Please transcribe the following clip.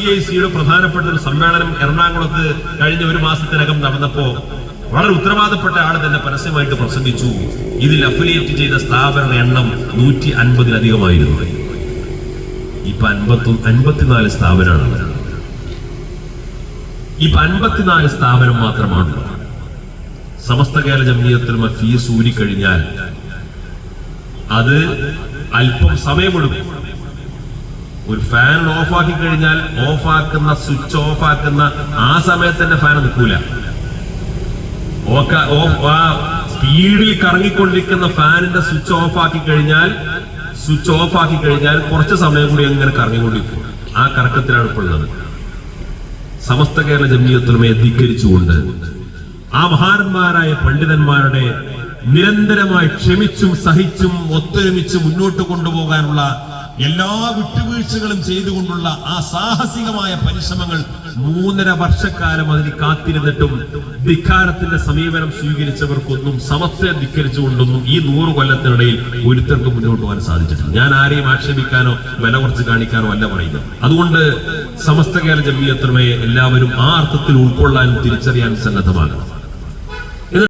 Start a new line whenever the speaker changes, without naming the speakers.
C I സിയുടെ പ്രധാനപ്പെട്ട ഒരു സമ്മേളനം എറണാകുളത്ത് കഴിഞ്ഞ ഒരു മാസത്തിനകം നടന്നപ്പോ വളരെ ഉത്തരവാദപ്പെട്ട ആൾ തന്നെ പരസ്യമായിട്ട് പ്രസംഗിച്ചു. ഇതിൽ അഫിലിയേറ്റ് ചെയ്ത സ്ഥാപന എണ്ണം നൂറ്റി അൻപതിലധികമായിരുന്നു ഇപ്പൊ അൻപത്തി അൻപത്തിനാല് സ്ഥാപനമാണ് ഇപ്പൊ അൻപത്തിനാല് സ്ഥാപനം മാത്രമാണ്. സമസ്ത കേരള ജമീയത്തിലും ഫീസ് ഊരിക്കഴിഞ്ഞാൽ അത് അല്പം സമയമെടുക്കും. ഒരു ഫാൻ ആക്കി കഴിഞ്ഞാൽ ഓഫ് ആക്കുന്ന സ്വിച്ച് ഓഫ് ആക്കുന്ന ആ സമയത്ത് തന്നെ ഫാൻ നിൽക്കൂല. ആ സ്പീഡിൽ കറങ്ങിക്കൊണ്ടിരിക്കുന്ന ഫാനിന്റെ സ്വിച്ച് ഓഫ് ആക്കി കഴിഞ്ഞാൽ സ്വിച്ച് ഓഫ് ആക്കി കഴിഞ്ഞാൽ കുറച്ച് സമയം കൂടി അങ്ങനെ കറങ്ങിക്കൊണ്ടിരിക്കും? ആ കറക്കത്തിലാണ് ഇപ്പോൾ ഉള്ളത്. സമസ്ത കേരള ജമീയത്തുലമയെ ധിക്കരിച്ചുകൊണ്ട് ആ മഹാന്മാരായ പണ്ഡിതന്മാരുടെ നിരന്തരമായി ക്ഷമിച്ചും സഹിച്ചും ഒത്തൊരുമിച്ച് മുന്നോട്ട് കൊണ്ടുപോകാനുള്ള എല്ലാ വിട്ടുവീഴ്ചകളും ചെയ്തുകൊണ്ടുള്ള ആ സാഹസികമായ പരിശ്രമങ്ങൾ മൂന്നര വർഷക്കാലം അതിന് കാത്തിരുന്നിട്ടും ധിക്കാരത്തിന്റെ സമീപനം സ്വീകരിച്ചവർക്കൊന്നും സമത്വ ധിക്കരിച്ചുകൊണ്ടൊന്നും ഈ നൂറ് കൊല്ലത്തിനിടയിൽ ഒരുത്തർക്ക് മുന്നോട്ട് പോകാൻ സാധിച്ചിട്ടില്ല. ഞാൻ ആരെയും ആക്ഷേപിക്കാനോ വില കുറച്ച് കാണിക്കാനോ അല്ല പറയുന്നത്. അതുകൊണ്ട് സമസ്ത കേരള ജമീയത്തുമയെ എല്ലാവരും ആ അർത്ഥത്തിൽ ഉൾക്കൊള്ളാനും തിരിച്ചറിയാൻ സന്നദ്ധമാകണം.